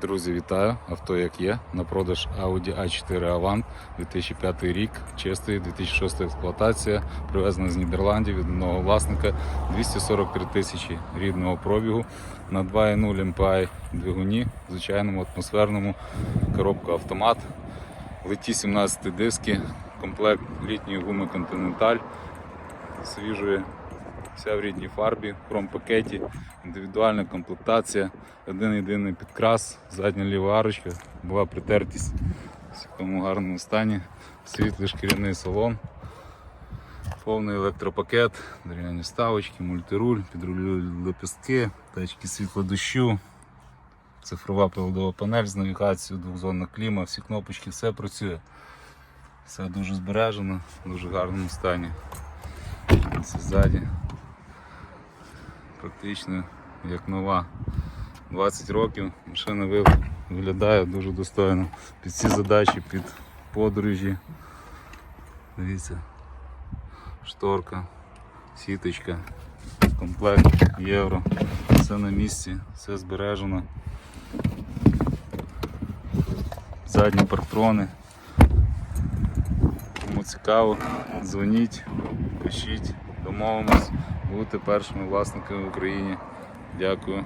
Друзі, вітаю! Авто як є. На продаж Audi A4 Avant 2005 рік, чистий, 2006 експлуатація, привезена з Нідерландів від одного власника. 243 тисячі рідного пробігу. На 2.0 MPI двигуні, звичайному атмосферному, коробка автомат, леті 17 диски, комплект літньої гуми Continental, свіжої Вся в рідній фарбі, в хром-пакеті, індивідуальна комплектація, один єдиний підкрас, задня ліва арочка, була притертість в такому гарному стані, світлий шкіряний салон, повний електропакет, дерев'яні ставочки, мультируль, підрулюві лепістки, тачки світлодощу, цифрова приладова панель з навігацією, двохзонна кліма, всі кнопочки, все працює. Все дуже збережено, в дуже гарному стані. Це ззаді практично як нова. 20 років машина виглядає дуже достойно. Під ці задачі, під подорожі. Дивіться, шторка, сіточка, комплект євро. Все на місці, все збережено. Задні партрони. Кому цікаво, дзвоніть, пишіть, домовимось, бути першими власниками в Україні. Дякую.